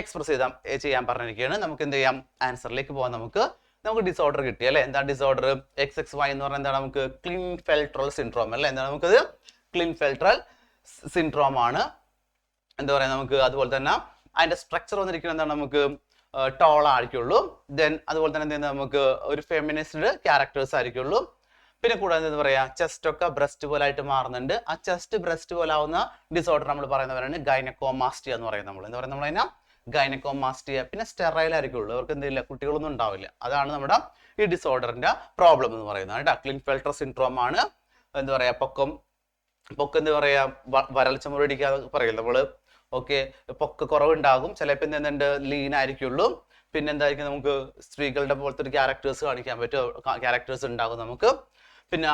എക്സ്പ്രസ് ചെയ്താൽ ചെയ്യാൻ പറഞ്ഞിരിക്കുകയാണ്. നമുക്ക് എന്ത് ചെയ്യാം? ആൻസറിലേക്ക് പോകാം നമുക്ക്. നമുക്ക് ഡിസോർഡർ കിട്ടി അല്ലേ? എന്താ ഡിസോർഡർ എക്സ് എക്സ് വൈ എന്ന് പറഞ്ഞാൽ എന്താണ് നമുക്ക്? ക്ലിൻ ഫെൽട്രൽ സിൻഡ്രോം അല്ലേ? എന്താണ് നമുക്കത്? ക്ലിൻ ഫെൽട്രൽ സിൻഡ്രോം ആണ്. എന്താ പറയാ നമുക്ക്? അതുപോലെ തന്നെ അതിന്റെ സ്ട്രക്ചർ വന്നിരിക്കുന്നത് എന്താണ് നമുക്ക്? ടോൾ ആയിരിക്കുള്ളൂ. ദെൻ അതുപോലെ തന്നെ എന്ത് നമുക്ക് ഒരു ഫെമിനിസ്റ്റ് ക്യാരക്ടേഴ്സ് ആയിരിക്കുള്ളൂ. പിന്നെ കൂടാതെ എന്താ പറയാ? ചെസ്റ്റ് ഒക്കെ ബ്രസ്റ്റ് പോലെ ആയിട്ട് മാറുന്നുണ്ട്. ആ ചെസ്റ്റ് ബ്രസ്റ്റ് പോലെ ആവുന്ന ഡിസോർഡർ നമ്മൾ പറയുന്നവരാണ് ഗൈനക്കോമാസ്റ്റിയ എന്ന് പറയുന്നത് നമ്മൾ. എന്താ പറയുക നമ്മൾ അതിനെ ഗൈനക്കോമാസ്റ്റിയ പിന്നെ സ്റ്റെറൈൽ ആയിരിക്കുള്ളൂ. അവർക്ക് എന്തില്ല കുട്ടികളൊന്നും ഉണ്ടാവില്ല. അതാണ് നമ്മുടെ ഈ ഡിസോർഡറിന്റെ പ്രോബ്ലം എന്ന് പറയുന്നത്. കേട്ടോ ക്ലിൻഫെൽട്ടർ സിൻഡ്രോം ആണ്. എന്താ പറയാ? പൊക്കം. പൊക്കം എന്താ പറയാ? വരൾച്ച മുരടിക്കുക പറയില്ല നമ്മൾ ഓക്കെ പൊക്ക കുറവുണ്ടാകും. ചിലപ്പോൾ എന്തുണ്ട് ലീൻ ആയിരിക്കുള്ളൂ. പിന്നെ എന്തായിരിക്കും നമുക്ക് സ്ത്രീകളുടെ പോലത്തെ ഒരു ക്യാരക്ടേഴ്സ് കാണിക്കാൻ പറ്റും. ക്യാരക്ടേഴ്സ് ഉണ്ടാകും നമുക്ക്. പിന്നെ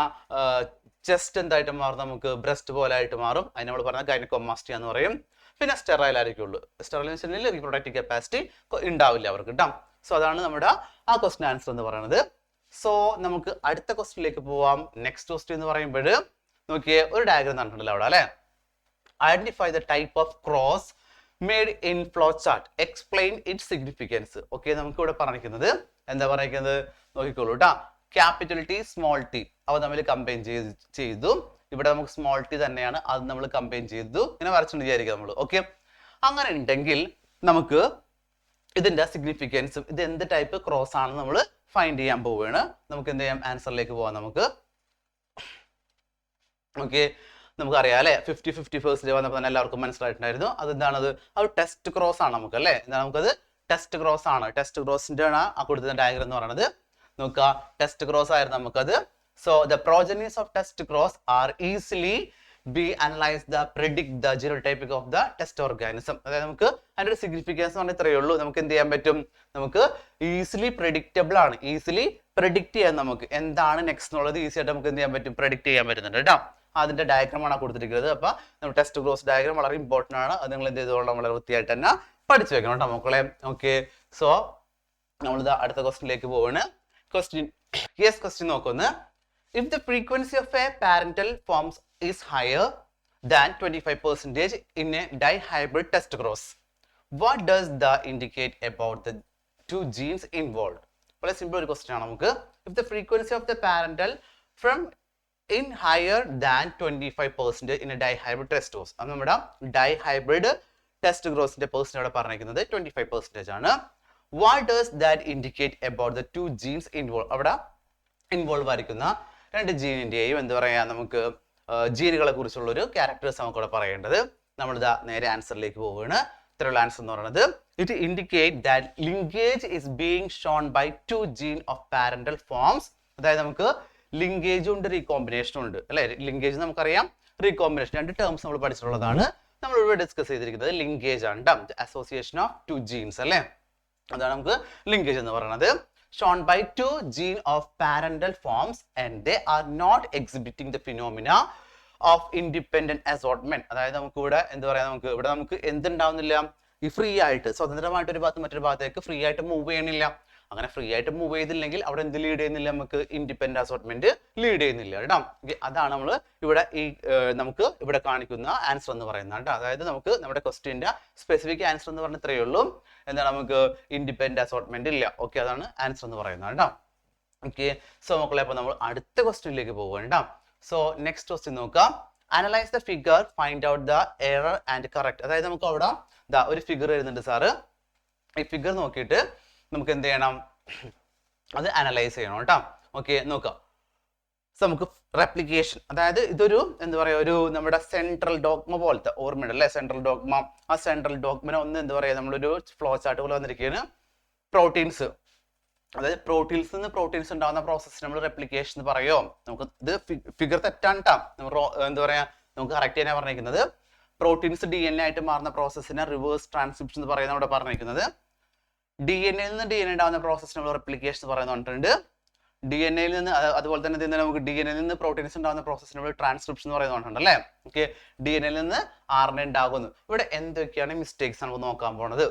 ചെസ്റ്റ് എന്തായിട്ട് മാറും? നമുക്ക് ബ്രസ്റ്റ് പോലെ ആയിട്ട് മാറും. അതിന് നമ്മൾ പറഞ്ഞ ഗൈനക്കോമാസ്റ്റിയ എന്ന് പറയും. പിന്നെ സ്റ്റെറൈൽ ആയിരിക്കുള്ളൂ. സ്റ്റെറൈൽ വെച്ചിട്ടുണ്ടെങ്കിൽ റീപ്രൊഡക്റ്റീവ് കപ്പാസിറ്റി ഉണ്ടാവില്ല അവർക്ക് കേട്ടോ സോ അതാണ് നമ്മുടെ ആ ക്വസ്റ്റിൻ ആൻസർ എന്ന് പറയുന്നത് സോ നമുക്ക് അടുത്ത ക്വസ്റ്റ്യനിലേക്ക് പോവാം. നെക്സ്റ്റ് ക്വസ്റ്റ്യൻ എന്ന് പറയുമ്പോൾ നോക്കിയേ ഒരു ഡയഗ്രം തന്നിട്ടുണ്ടല്ലോ അവിടെ അല്ലേ? Identify the type of cross made in flow chart explain it significance okay നമുക്ക് ഇവിടെ പറഞ്ഞിരിക്കുന്നത് എന്താ പറയുന്നത് നോക്കിക്കോളൂ കേട്ടോ ക്യാപിറ്റൽ ടി സ്മോൾ ടി അവ തമ്മിൽ കമ്പൈൻ ചെയ്ത് ചെയ്തു. ഇവിടെ നമുക്ക് സ്മോൾ ടി തന്നെയാണ്. അത് നമ്മൾ കമ്പൈൻ ചെയ്തു. ഇങ്ങനെ വരച്ചിട്ട് വിചാരിക്കുക നമ്മൾ ഓക്കെ അങ്ങനെ ഉണ്ടെങ്കിൽ നമുക്ക് ഇതിന്റെ സിഗ്നിഫിക്കൻസും ഇത് എന്ത് ടൈപ്പ് ക്രോസ് ആണെന്ന് നമ്മൾ ഫൈൻഡ് ചെയ്യാൻ പോവുകയാണ് നമുക്ക് എന്ത് ചെയ്യാം? ആൻസറിലേക്ക് പോവാം നമുക്ക്. ഓക്കെ നമുക്കറിയാം അല്ലെ? ഫിഫ്റ്റി ഫിഫ്റ്റി പേഴ്സന്റേജ് വന്നപ്പോൾ തന്നെ എല്ലാവർക്കും മനസ്സിലായിട്ടുണ്ടായിരുന്നു. അത് എന്താണത് അത് ടെസ്റ്റ് ക്രോസ് ആണ് നമുക്ക് അല്ലേ? എന്താണ് നമുക്കത്? ടെസ്റ്റ് ക്രോസ് ആണ്. ടെസ്റ്റ് ക്രോസിന്റെ ആണ് ആ കൊടുത്ത ഡയഗ്രം എന്ന് പറയുന്നത് നോക്കുക ടെസ്റ്റ് ക്രോസ് ആയിരുന്നു നമുക്കത്. So the progenies of test cross are easily be analyse the predict the genotypic of the test organism അതായത് നമുക്ക് അതിന്റെ ഒരു സിഗ്നിഫിക്കൻസ് പറഞ്ഞാൽ ഇത്രയേ ഉള്ളൂ. നമുക്ക് എന്ത് ചെയ്യാൻ പറ്റും? നമുക്ക് ഈസിലി പ്രെഡിക്റ്റബിൾ ആണ്. ഈസിലി പ്രെഡിക്റ്റ് ചെയ്യാൻ നമുക്ക്. എന്താണ് നെക്സ്റ്റ് എന്നുള്ളത്? ഈസി ആയിട്ട് നമുക്ക് എന്ത് ചെയ്യാൻ പറ്റും? പ്രെഡിക്റ്റ് ചെയ്യാൻ പറ്റുന്നുണ്ട് കേട്ടോ. അതിന്റെ ഡയഗ്രമാണ് കൊടുത്തിരിക്കുന്നത്. അപ്പൊ നമ്മൾ ടെസ്റ്റ് ക്രോസ് ഡയഗ്രാം വളരെ ഇമ്പോർട്ടന്റ് ആണ്. അത് നിങ്ങൾ എന്ത് ചെയ്തോളാം വളരെ വൃത്തിയായിട്ട് തന്നെ പഠിച്ചു വെക്കണം കേട്ടോ മക്കളെ. ഓക്കെ സോ നമ്മളിത് അടുത്ത ക്വസ്റ്റിനിലേക്ക് പോവാണ്. ക്വസ്റ്റ്യൻ യെസ് ക്വസ്റ്റ്യൻ നോക്കുന്ന. If the frequency of a parental forms is higher than twenty five percentage in a dihybrid test cross what does the indicate about the two genes involve വളരെ സിമ്പിൾ ഒരു ക്വസ്റ്റ്യൻ ആണ് നമുക്ക്. If the frequency of the parental from in higher than twenty five percent in dihybrid cross അത് നമ്മുടെ ഡൈഹൈബ്രിഡ് ടെസ്റ്റ് ഗ്രോസിന്റെ പെർസെന്റ് അവിടെ പറഞ്ഞിരിക്കുന്നത് ട്വന്റി ഫൈവ് പെർസെന്റേജ് ആണ്. What does that indicate about the two genes involve അവിടെ ഇൻവോൾവ് ആയിരിക്കുന്ന രണ്ട് ജീനിന്റെയും എന്താ പറയാ നമുക്ക് ജീനുകളെ കുറിച്ചുള്ള ഒരു ക്യാരക്ടേഴ്സ് നമുക്ക് ഇവിടെ പറയേണ്ടത്. നമ്മൾ ഇതാ നേരെ ആൻസറിലേക്ക് പോവുകയാണ്. ഇത്രയുള്ള ആൻസർ എന്ന് പറയുന്നത്. It indicate that linkage is being shown by two gene of parental forms അതായത് നമുക്ക് ലിങ്കേജും ഉണ്ട് റീകോമ്പിനേഷനും ഉണ്ട്. അല്ലെ? ലിങ്കേജ് നമുക്കറിയാം. റീകോമ്പിനേഷൻ രണ്ട് ടേംസ് നമ്മൾ പഠിച്ചിട്ടുള്ളതാണ്. നമ്മൾ ഇവിടെ ഡിസ്കസ് ചെയ്തിരിക്കുന്നത് ലിങ്കേജ് ആണ് അസോസിയേഷൻ ഓഫ് ടു ജീൻസ് അല്ലേ? അതാണ് നമുക്ക് ലിങ്കേജ് എന്ന് പറയുന്നത്. Shown by two gene of parental forms and they are not exhibiting the phenomena of independent assortment അതായത് നമുക്ക് ഇവിടെ എന്താ പറയാ നമുക്ക്? ഇവിടെ നമുക്ക് എന്തുണ്ടാവുന്നില്ല? ഈ ഫ്രീ ആയിട്ട് സ്വതന്ത്രമായിട്ട് ഒരു ഭാഗത്ത് മറ്റൊരു ഭാഗത്തേക്ക് ഫ്രീ ആയിട്ട് മൂവ് ചെയ്യണില്ല. അങ്ങനെ ഫ്രീ ആയിട്ട് മൂവ് ചെയ്തില്ലെങ്കിൽ അവിടെ എന്ത് ലീഡ് ചെയ്യുന്നില്ല? നമുക്ക് ഇൻഡിപെൻഡന്റ് അസോർട്ട്മെന്റ് ലീഡ് ചെയ്യുന്നില്ല കേട്ടോ. അതാണ് നമ്മൾ ഇവിടെ ഈ നമുക്ക് ഇവിടെ കാണിക്കുന്ന ആൻസർ എന്ന് പറയുന്നത് കേട്ടോ. അതായത് നമുക്ക് നമ്മുടെ ക്വസ്റ്റ്യന്റെ സ്പെസിഫിക് ആൻസർ എന്ന് പറഞ്ഞ ഇത്രയേ ഉള്ളൂ. എന്താണ് നമുക്ക് ഇൻഡിപെൻഡന്റ് അസോർട്ട്മെന്റ് ഇല്ല. ഓക്കെ അതാണ് ആൻസർ എന്ന് പറയുന്നത് കേട്ടോ. ഓക്കെ സോ മക്കളെ അപ്പൊ നമ്മൾ അടുത്ത ക്വസ്റ്റ്യനിലേക്ക് പോവുകയാണ് സോ നെക്സ്റ്റ് ക്വസ്റ്റ്യൻ നോക്കാം. Analyse the figure find out the error and correct അതായത് നമുക്ക് അവിടെ ഒരു ഫിഗർ വരുന്നുണ്ട് സാറ്. ഈ ഫിഗർ നോക്കിയിട്ട് നമുക്ക് എന്ത് ചെയ്യണം? അത് അനലൈസ് ചെയ്യണം കേട്ടോ. ഓക്കെ നോക്കാം. സോ നമുക്ക് റെപ്ലിക്കേഷൻ അതായത് ഇതൊരു എന്താ പറയുക ഒരു നമ്മുടെ സെൻട്രൽ ഡോഗ്മ പോലത്തെ ഓർമ്മയുണ്ട് അല്ലേ? സെൻട്രൽ ഡോഗ്മ ആ സെൻട്രൽ ഡോഗ്മനെ ഒന്ന് എന്താ പറയുക നമ്മളൊരു ഫ്ലോ ചാർട്ട് പോലെ വന്നിരിക്കുകയാണ്. പ്രോട്ടീൻസ് അതായത് പ്രോട്ടീൻസ് നിന്ന് പ്രോട്ടീൻസ് ഉണ്ടാകുന്ന പ്രോസസ്സ് നമ്മൾ റെപ്ലിക്കേഷൻ എന്ന് പറയുമോ നമുക്ക് ഇത് ഫിഗർ തെറ്റാണ് കേട്ടോ എന്താ പറയാ നമുക്ക് കറക്റ്റ് ചെയ്യാനാണ് പറഞ്ഞിരിക്കുന്നത്. പ്രോട്ടീൻസ് ഡി എൻ എ ആയിട്ട് മാറുന്ന പ്രോസസ്സിനെ റിവേഴ്സ് ട്രാൻസ്ക്രിപ്ഷൻ എന്ന് പറയുന്ന അവിടെ പറഞ്ഞിരിക്കുന്നത്. ഡി എൻ എയിൽ നിന്ന് ഡി എൻ എ ഉണ്ടാകുന്ന പ്രോസസ് നമ്മൾ റെപ്ലിക്കേഷൻ എന്ന് പറയുന്ന പറഞ്ഞിട്ടുണ്ട്. ഡി എൻ എയിൽ നിന്ന് അതുപോലെ തന്നെ ഇതിന് നമുക്ക് ഡി എൻ എയിൽ നിന്ന് പ്രോട്ടീൻസ് ഉണ്ടാകുന്ന പ്രോസസ് നമ്മൾ ട്രാൻസ്ക്രിപ്ഷൻ എന്ന് പറയുന്നുണ്ട് അല്ലേ? ഓക്കെ ഡി എൻ എയിൽ നിന്ന് ആർ എൻ എ ഉണ്ടാകുന്നു. ഇവിടെ എന്തൊക്കെയാണ് മിസ്റ്റേക്സ് നമുക്ക് നോക്കാൻ പോണത്?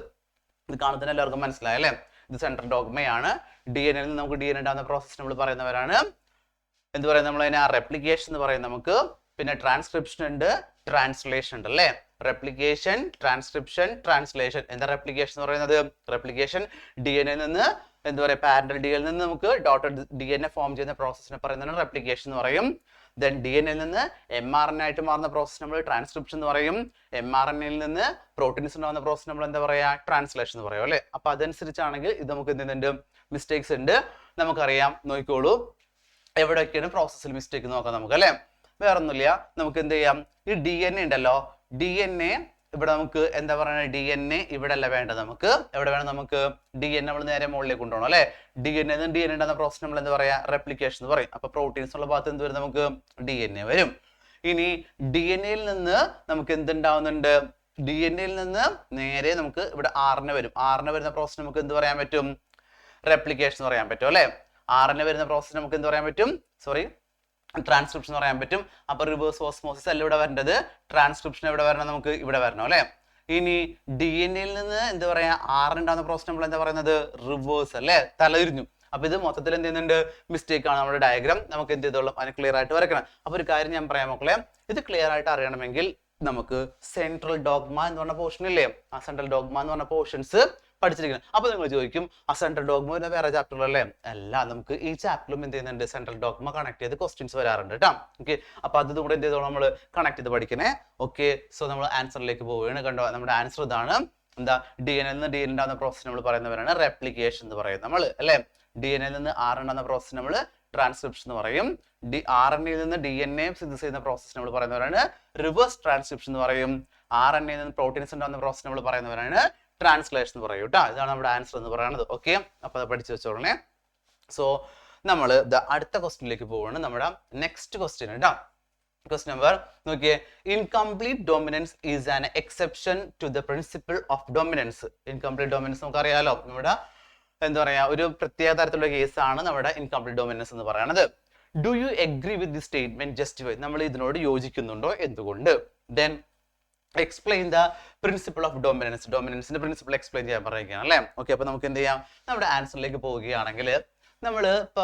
ഇത് കാണുന്നതിന് എല്ലാവർക്കും മനസ്സിലായല്ലേ ഇത് സെൻട്രൽ ഡോഗ്മയാണ് ഡി എൻ എയിൽ നിന്ന് നമുക്ക് ഡി എൻ ഉണ്ടാകുന്ന പ്രോസസ് നമ്മൾ പറയുന്നവരാണ്. എന്ത് പറയുന്നത് നമ്മൾ അതിനെ റെപ്ലിക്കേഷൻ എന്ന് പറയുന്നത് നമുക്ക്. പിന്നെ ട്രാൻസ്ക്രിപ്ഷൻ ഉണ്ട് ട്രാൻസ്ലേഷൻ ഉണ്ട് അല്ലേ? റെപ്ലിക്കേഷൻ ട്രാൻസ്ക്രിപ്ഷൻ ട്രാൻസ്ലേഷൻ എന്താ റെപ്ലിക്കേഷൻ എന്ന് പറയുന്നത്? റെപ്ലിക്കേഷൻ ഡി എൻ എ നിന്ന് എന്താ പറയുക പാരന്റൽ ഡി എൽ നിന്ന് നമുക്ക് daughter D N A form ചെയ്യുന്ന പ്രോസസ്സിനെ പറയുന്നതാണ് റെപ്ലിക്കേഷൻ എന്ന് പറയും. ദെൻ ഡി എൻ എൽ നിന്ന് എം ആർ എൻ ആയിട്ട് മാറുന്ന പ്രോസസ്സ് നമ്മൾ ട്രാൻസ്ക്രിപ്ഷൻ എന്ന് പറയും. എം ആർ എൻ എയിൽ നിന്ന് പ്രോട്ടീൻസ് ഉണ്ടാകുന്ന പ്രോസസ്സ് നമ്മൾ എന്താ പറയുക ട്രാൻസ്ലേഷൻ എന്ന് പറയും അല്ലേ? അപ്പൊ അതനുസരിച്ചാണെങ്കിൽ ഇത് നമുക്ക് എന്തുണ്ട് മിസ്റ്റേക്സ് ഉണ്ട്. നമുക്കറിയാം. നോക്കിക്കോളൂ. എവിടെയൊക്കെയാണ് പ്രോസസ്സിൽ മിസ്റ്റേക്ക് നോക്കാം നമുക്ക് അല്ലേ? വേറൊന്നുമില്ല. നമുക്ക് എന്ത് ചെയ്യാം? ഈ ഡി എൻ എ ഉണ്ടല്ലോ. ഡി എൻ എ ഇവിടെ നമുക്ക് എന്താ പറയുക ഡി എൻ എ ഇവിടെ അല്ല വേണ്ടത് നമുക്ക്. എവിടെ വേണം നമുക്ക്? ഡി എൻ നമ്മൾ നേരെ മുകളിലേക്ക് കൊണ്ടുപോകണം അല്ലെ? D N A D N A process നമ്മൾ എന്താ പറയാ? റെപ്ലിക്കേഷൻ എന്ന് പറയും. അപ്പൊ പ്രോട്ടീൻസ് ഉള്ള ഭാഗത്ത് എന്ത് വരും നമുക്ക്? ഡി എൻ എ വരും. ഇനി ഡി എൻ എയിൽ നിന്ന് നമുക്ക് എന്തുണ്ടാവുന്നുണ്ട്? ഡി എൻ എയിൽ നിന്ന് നേരെ നമുക്ക് ഇവിടെ ആറിന് വരും. ആറിന് വരുന്ന പ്രോസസ് നമുക്ക് എന്ത് പറയാൻ പറ്റും? റെപ്ലിക്കേഷൻ എന്ന് പറയാൻ പറ്റും അല്ലെ? ആറിന് വരുന്ന പ്രോസസ് നമുക്ക് എന്ത് പറയാൻ പറ്റും? സോറി ട്രാൻസ്ക്രിപ്ഷൻ എന്ന് പറയാൻ പറ്റും. അപ്പോൾ റിവേഴ്സ് ഓസ്മോസിസ് അല്ല ഇവിടെ വരേണ്ടത്? ട്രാൻസ്ക്രിപ്ഷൻ എവിടെ വരണം നമുക്ക് ഇവിടെ വരണം അല്ലെ? ഇനി ഡി എൻ എയിൽ നിന്ന് എന്താ പറയാ? ആറിനുണ്ടാകുന്ന പ്രോസസ് നമ്മൾ എന്താ പറയുന്നത്? റിവേഴ്സ് അല്ലെ? തലതിരിഞ്ഞു. അപ്പൊ ഇത് മൊത്തത്തിൽ എന്ത് ചെയ്യുന്നുണ്ട്? മിസ്റ്റേക്ക് ആണ് നമ്മുടെ ഡയഗ്രാം നമുക്ക് എന്ത് ചെയ്തോളും? അതിന് ക്ലിയർ ആയിട്ട് വരക്കണം അപ്പൊ ഒരു കാര്യം ഞാൻ പറയാം മക്കളെ. ഇത് ക്ലിയർ ആയിട്ട് അറിയണമെങ്കിൽ നമുക്ക് സെൻട്രൽ ഡോഗ്മ എന്ന് പറഞ്ഞ പോർഷൻ ഇല്ലേ? ആ സെൻട്രൽ ഡോഗ്മ എന്ന് പറഞ്ഞ പോർഷൻസ് പഠിച്ചിരിക്കുന്നത്. അപ്പോൾ നിങ്ങൾ ചോദിക്കും ആ സെൻട്രൽ ഡോഗ്മ പിന്നെ വേറെ ചാപ്റ്റർ അല്ലേ നമുക്ക് ഈ ചാപ്റ്ററിലും എന്ത് ചെയ്യുന്നുണ്ട്? സെൻട്രൽ ഡോഗ്മ കണക്ട് ചെയ്ത് ക്വസ്റ്റ്യൻസ് വരാറുണ്ട് കേട്ടോ ഓക്കെ അപ്പൊ അതും കൂടെ എന്ത് ചെയ്തോളാം നമ്മൾ കണക്ട് ചെയ്ത് പഠിക്കണേ. ഓക്കെ സോ നമ്മൾ ആൻസറിലേക്ക് പോവുകയാണ്. കണ്ടോ? നമ്മുടെ ആൻസർ ഇതാണ്. എന്താ? ഡി എൻ നിന്ന് ഡി എൻ ഉണ്ടാകുന്ന പ്രോസസ് നമ്മൾ പറയുന്നവരാണ് റെപ്ലിക്കേഷൻ എന്ന് പറയുന്നത് നമ്മൾ അല്ലേ? ഡി എൻ നിന്ന് ആർ ഉണ്ടാകുന്ന പ്രോസസ് നമ്മൾ ട്രാൻസ്ക്രിപ്ഷൻ എന്ന് പറയും. ഡി ആർ എൻ എയിൽ നിന്ന് ഡി എൻ എ സിന്തസ് ചെയ്യുന്ന പ്രോസസ് നമ്മൾ പറയുന്നവരാണ് റിവേഴ്സ് ട്രാൻസ്ക്രിപ്ഷൻ എന്ന് പറയും. ആർ എൻ എയിൽ നിന്ന് പ്രോട്ടീൻസ് ഉണ്ടാകുന്ന പ്രോസസ് നമ്മൾ പറയുന്നവരാണ് ട്രാൻസ്ലേഷൻ എന്ന് പറയും കേട്ടോ ഇതാണ് നമ്മുടെ ആൻസർ എന്ന് പറയുന്നത് ഓക്കെ അപ്പൊ അത് പഠിച്ചു വെച്ചോളണേ സോ നമ്മൾ ദ അടുത്ത ക്വസ്റ്റ്യനിലേക്ക് പോവുകയാണ് നമ്മുടെ നെക്സ്റ്റ് ക്വസ്റ്റ്യൻ കേട്ടോ ക്വസ്റ്റ്യൻ നമ്പർ നോക്കിയേ. Incomplete dominance is an exception to the principle of dominance incomplete dominance നമുക്കറിയാലോ. നമ്മുടെ എന്താ പറയാ ഒരു പ്രത്യേക തരത്തിലുള്ള കേസാണ് നമ്മുടെ ഇൻകംപ്ലീറ്റ് ഡൊമിനൻസ് എന്ന് പറയുന്നത് do you agree with the statement justify നമ്മൾ ഇതിനോട് യോജിക്കുന്നുണ്ടോ? എന്തുകൊണ്ട്? Then explain the principle of dominance ഡൊമിനൻസിന്റെ principle explain ചെയ്യാൻ പറയുകയാണ് അല്ലേ? ഓക്കെ അപ്പൊ നമുക്ക് എന്ത് ചെയ്യാം? നമ്മുടെ ആൻസറിലേക്ക് പോവുകയാണെങ്കിൽ നമ്മൾ ഇപ്പൊ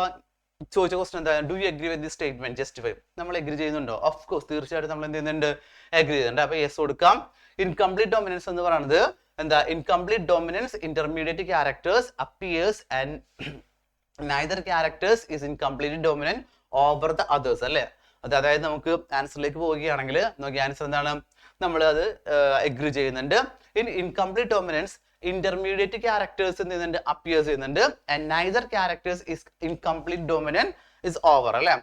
ചോദിച്ച ക്വസ്റ്റൻ എന്താ? Do you agree with the statement justify നമ്മൾ എഗ്രി ചെയ്യുന്നുണ്ടോ? ഓഫ് കോഴ്സ് തീർച്ചയായിട്ടും നമ്മൾ എന്ത് ചെയ്യുന്നുണ്ട്? എഗ്രി ചെയ്യുന്നുണ്ട്. അപ്പൊ യെസ് കൊടുക്കാം. ഇൻകംപ്ലീറ്റ് ഡോമിനൻസ് എന്ന് പറയുന്നത് എന്താ? Incomplete dominance intermediate characters appears and neither characters is incomplete dominant over the others അല്ലേ? അത് അതായത് നമുക്ക് ആൻസറിലേക്ക് പോവുകയാണെങ്കിൽ നോക്കി ആൻസർ എന്താണ്? നമ്മൾ അത് എഗ്രി ചെയ്യുന്നുണ്ട്. In incomplete dominance intermediate characters എന്ത് ചെയ്യുന്നുണ്ട്? അപ്പിയേഴ്സ് ചെയ്യുന്നുണ്ട്. And neither characters is incomplete dominant is over അല്ലെ?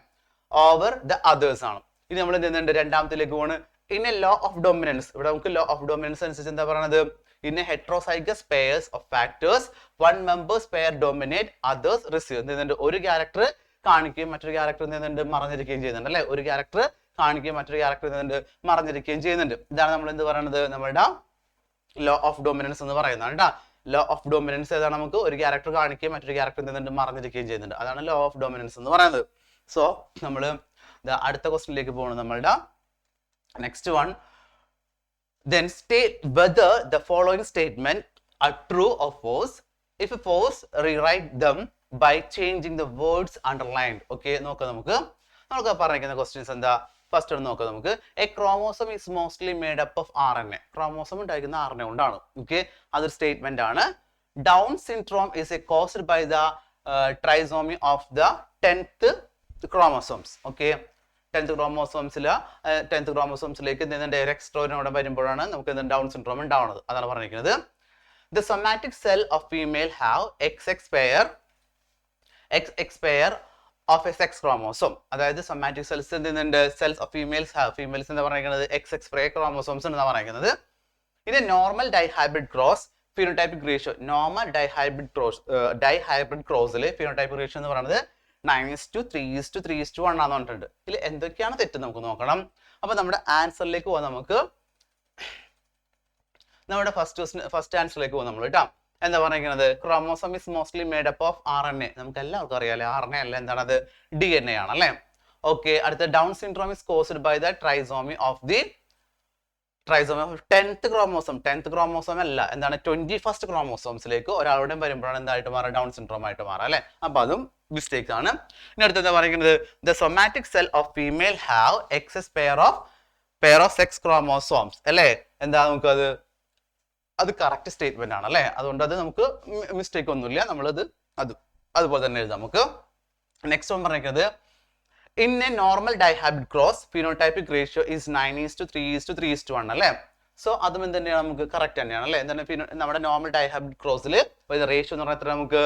ഓവർ ദ അതേഴ്സ് ആണ്. ഇനി നമ്മൾ എന്ത് ചെയ്യുന്നുണ്ട്? രണ്ടാമത്തിലേക്ക് പോണ്. In a law of dominance ഇവിടെ നമുക്ക് ലോ ഓഫ് ഡോമിനൻസ് അനുസരിച്ച് എന്താ പറയുന്നത് in a heterozygous pairs of factors one members pair dominate others receive എന്ത് ചെയ്യുന്നുണ്ട്? ഒരു ക്യാരക്ടർ കാണിക്കുകയും മറ്റൊരു ക്യാരക്ടർ എന്ത് ചെയ്യുന്നുണ്ട്? മറഞ്ഞിരിക്കുകയും ചെയ്യുന്നുണ്ട് അല്ലെ? ഒരു ക്യാരക്ടർ കാണിക്കുകയും മറ്റൊരു ക്യാരക്ടർ എന്തുണ്ട് മറഞ്ഞിരിക്കുകയും ചെയ്യുന്നുണ്ട്. ഇതാണ് നമ്മൾ എന്ത് പറയുന്നത് നമ്മളുടെ ലോ ഓഫ് ഡോമിനൻസ് എന്ന് പറയുന്നത്. കേട്ടോ ലോ ഓഫ് ഡോമിനൻസ് ഏതാണ് നമുക്ക്? ഒരു ക്യാരക്ടർ കാണിക്കുകയും മറ്റൊരു ക്യാരക്ടർ എന്തുണ്ട് മറഞ്ഞിരിക്കുകയും ചെയ്യുന്നുണ്ട്. അതാണ് ലോ ഓഫ് ഡോമിനൻസ് എന്ന് പറയുന്നത്. സോ നമ്മൾ അടുത്ത ക്വസ്റ്റിനിലേക്ക് പോകണം നമ്മളുടെ. Next one then state whether the following statement are true or false. If false rewrite them by changing the words underlined. Okay നോക്കാം നമുക്ക്. നമുക്ക് പറഞ്ഞിരിക്കുന്ന ക്വസ്റ്റ്യൻസ് എന്താ? ഫസ്റ്റ് ഒന്ന് നോക്കാം നമുക്ക്. A chromosome is mostly made up of R N A chromosome ഉണ്ടായിരിക്കുന്ന ആർ എൻ എ കൊണ്ടാണ് ഓക്കെ അതൊരു സ്റ്റേറ്റ്മെന്റ് ആണ്. Down syndrome is a caused by the trisomy of the tenth chromosomes okay tenth ക്രോമോസോംസിൽ tenth ക്രോമോസോംസിലേക്ക് എന്തെങ്കിലും എക്സ്ട്രോനോടെ വരുമ്പോഴാണ് നമുക്ക് എന്തെങ്കിലും ഡൗൺ സിൻഡ്രോം ഉണ്ടാവുന്നത്. അതാണ് പറഞ്ഞിരിക്കുന്നത്. The somatic cell of female have X X pair X X pair of a sex chromosome അതായത് സൊമാറ്റിക് സെൽസ് എന്തുണ്ട് സെൽസ് ഓഫ് ഫീമെയിൽസ് ഫീമെയിൽസ് എന്താ പറയുന്നത് എക്സ് എക്സ് പ്രേ ക്രോമോസോംസ് എന്നാണ് പറയുന്നത്. ഇത് normal dihybrid cross phenotypic ratio normal dihybrid cross dihybrid ക്രോസിൽ phenotypic ratio എന്ന് പറയുന്നത് nine is to three is to three is to one ആണെന്ന് പറഞ്ഞിട്ടുണ്ട്. ഇതിൽ എന്തൊക്കെയാണ് തെറ്റ് നമുക്ക് നോക്കണം? അപ്പൊ നമ്മുടെ ആൻസറിലേക്ക് പോകാം നമുക്ക്. നമ്മുടെ ഫസ്റ്റ് ഫസ്റ്റ് ആൻസറിലേക്ക് പോകാം നമ്മൾ കേട്ടോ എന്താ പറയുന്നത്? Chromosome is mostly made up of R N A നമുക്ക് എല്ലാവർക്കും അറിയാലേ ആർ എൻ എ അല്ല അത്? ഡി എൻ എ ആണ് അല്ലേ? ഓക്കെ അടുത്ത Down syndrome is caused by the trisomy of the trisomy of tenth chromosome tenth chromosome അല്ല എന്താണ്? ട്വന്റി ഫസ്റ്റ് ക്രോമോസോംസിലേക്ക് ഒരാളുടെ വരുമ്പോഴാണ് എന്തായിട്ട് മാറുക? ഡൗൺ സിൻഡ്രോം ആയിട്ട് മാറുക അല്ലേ? അപ്പൊ അതും മിസ്റ്റേക്ക് ആണ്. ഇനി അടുത്ത് എന്താ പറയുന്നത്? The somatic cell of female have X X pair of pair of sex chromosomes അല്ലേ? എന്താ നമുക്കത്? അത് കറക്റ്റ് സ്റ്റേറ്റ്മെന്റ് ആണ് അല്ലേ? അതുകൊണ്ട് അത് നമുക്ക് മിസ്റ്റേക്ക് ഒന്നുമില്ല. നമ്മളത് അത് അതുപോലെ തന്നെ എഴുതാം നമുക്ക്. നെക്സ്റ്റ് വൺ പറഞ്ഞിരിക്കുന്നത് in a normal dihybrid cross phenotypic ratio is nine is to three is to three is to one അല്ലേ? സോ അതും എന്ത് തന്നെയാണ് നമുക്ക് കറക്റ്റ് തന്നെയാണ് അല്ലേ? എന്താണ് നമ്മുടെ നോർമൽ ഡൈഹാബിഡ് ക്രോസിൽ റേഷ്യോ എന്ന് പറഞ്ഞാൽ എത്ര നമുക്ക്?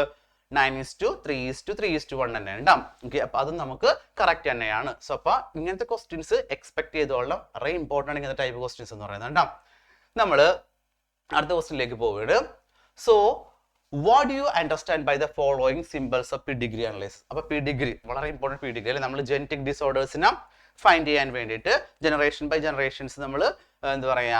Nine is to three is to three is to one തന്നെ ഉണ്ടാവും ഓക്കെ അപ്പൊ അതും നമുക്ക് കറക്റ്റ് തന്നെയാണ്. സോ അപ്പൊ ഇങ്ങനത്തെ ക്വസ്റ്റ്യൻസ് എക്സ്പെക്ട് ചെയ്തോളം വളരെ ഇമ്പോർട്ടന്റ് ഇങ്ങനത്തെ ടൈപ്പ് ക്വസ്റ്റ്യൻസ് എന്ന് പറയുന്നത് ഉണ്ടാവും നമ്മൾ അടുത്ത ക്വസ്റ്റിനിലേക്ക് പോവുകയാണ്. So what do you understand by the following symbols of P degree analyse അപ്പൊ പി ഡിഗ്രി വളരെ ഇമ്പോർട്ടന്റ് പി ഡിഗ്രി അല്ലെ നമ്മൾ ജെനറ്റിക് ഡിസോർഡേഴ്സിനെ ഫൈൻഡ് ചെയ്യാൻ വേണ്ടിയിട്ട് ജനറേഷൻ ബൈ ജനറേഷൻസ് നമ്മൾ എന്താ പറയുക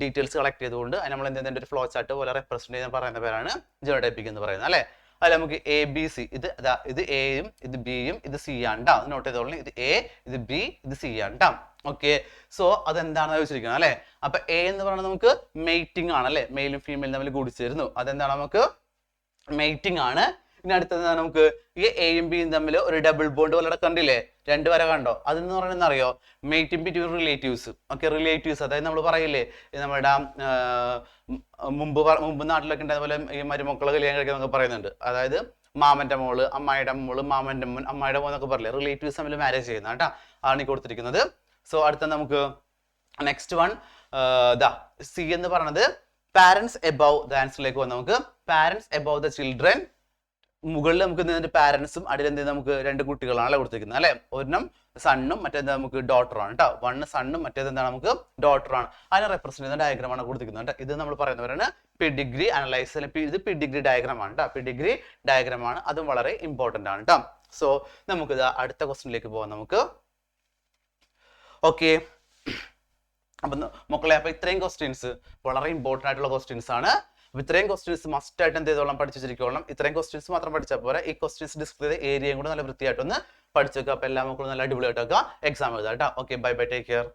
ഡീറ്റെയിൽസ് കളക്ട് ചെയ്തുകൊണ്ട് നമ്മൾ എന്തെങ്കിലും ഒരു ഫ്ലോ ചാർട്ട് പോലെ റെപ്രസെന്റ് ചെയ്യുന്ന പറയുന്ന പേരാണ് ജനോടൈപ്പിക് എന്ന് പറയുന്നത് അല്ലെ? അല്ല നമുക്ക് എ ബി സി ഇത് അതാ ഇത് എയും ഇത് ബിയും ഇത് സി ആണ് ട്ടാ. നോട്ട് ചെയ്തോളൂ. ഇത് എ ഇത് ബി ഇത് സി ആണ് ട്ടാ. ഓക്കെ സോ അതെന്താണെന്ന് ചോദിച്ചിരിക്കുന്നത് അല്ലെ? അപ്പൊ എ എന്ന് പറയുന്നത് നമുക്ക് മെയ്റ്റിംഗ് ആണ് അല്ലെ? മെയിലും ഫീമെയിലും തമ്മിൽ കൂടിച്ചേരുന്നു. അതെന്താണ് നമുക്ക്? മെയ്റ്റിംഗ് ആണ്. ഇനി അടുത്തത് നമുക്ക് ഈ എയും ബിയും തമ്മിൽ ഒരു ഡബിൾ ബോണ്ട് പോലെ കണ്ടില്ലേ രണ്ട് വര കണ്ടോ? അതെന്ന് പറയുന്നത് അറിയോ? Mating between relatives okay relatives അതായത് നമ്മൾ പറയില്ലേ നമ്മുടെ മുമ്പ് മുമ്പ് നാട്ടിലൊക്കെ ഉണ്ടായതുപോലെ ഈ മരുമക്കളെ കല്യാണം കഴിക്കുന്നൊക്കെ പറയുന്നുണ്ട്. അതായത് മാമന്റെ മോൾ അമ്മായിയുടെ മോൾ മാമന്റെ മോൻ അമ്മായിയുടെ മോൻ എന്നൊക്കെ പറയില്ലേ? റിലേറ്റീവ്സ് തമ്മിൽ മാരേജ് ചെയ്യുന്ന കേട്ടോ ആണ് ഈ കൊടുത്തിരിക്കുന്നത്. സോ അടുത്ത നമുക്ക് നെക്സ്റ്റ് വൺ ദാ സി എന്ന് പറയുന്നത് പാരന്റ്സ് എബവ് ദ ആൻസറിലേക്ക് വന്ന്. നമുക്ക് പാരന്റ്സ് എബവ് ദ ചിൽഡ്രൻ മുകളിൽ നമുക്ക് എന്തിന്റെ പാരൻസും അടിയിൽ എന്ത് നമുക്ക് രണ്ട് കുട്ടികളാണ് കൊടുത്തിരിക്കുന്നത്. അല്ലെ? ഒരെണ്ണം സണ്ണും മറ്റേത് നമുക്ക് ഡോട്ടറാണ് കേട്ടോ. വണ്ണ് സണ്ണും മറ്റേത് എന്താണ് നമുക്ക് ഡോട്ടറാണ് അതിനെ റെപ്രസെന്റ് ചെയ്യുന്ന ഡയഗ്രമാണ് കൊടുത്തിരിക്കുന്നത് കേട്ടോ. ഇത് നമ്മൾ പറയുന്നവരാണ് പിഡിഗ്രി അനലൈസ് ഇത് പിഡിഗ്രി ഡയഗ്രാം ആണ് കേട്ടോ. പിഡിഗ്രി ഡയഗ്രാം ആണ്. അതും വളരെ ഇമ്പോർട്ടന്റ് ആണ് കേട്ടോ. സോ നമുക്ക് ഇത് അടുത്ത ക്വസ്റ്റിനിലേക്ക് പോകാം നമുക്ക്. ഓക്കെ അപ്പൊ മക്കളെ അപ്പൊ ഇത്രയും ക്വസ്റ്റ്യൻസ് വളരെ ഇമ്പോർട്ടന്റ് ആയിട്ടുള്ള ക്വസ്റ്റ്യൻസ് ആണ്. അപ്പൊ ഇത്രയും ക്വസ്റ്റ്യൻസ് മസ്റ്റ് ആയിട്ട് എന്ത് ചെയ്തോളം? പഠിച്ചു ഇത്രയും ക്വസ്റ്റ്യൻസ് മാത്രം പഠിച്ചാൽ പോരാ. ഈ ക്വസ്റ്റ്യൻസ് ഡിസ്കസ് ചെയ്ത ഏരിയയും കൂടെ നല്ല വൃത്തിയായിട്ടൊന്ന് പഠിച്ചു വെക്കുക അപ്പോൾ എല്ലാ മക്കളും നല്ല അടിപൊളിയായിട്ടൊക്കെ എക്സാം എഴുതാം കേട്ടോ okay bye bye take care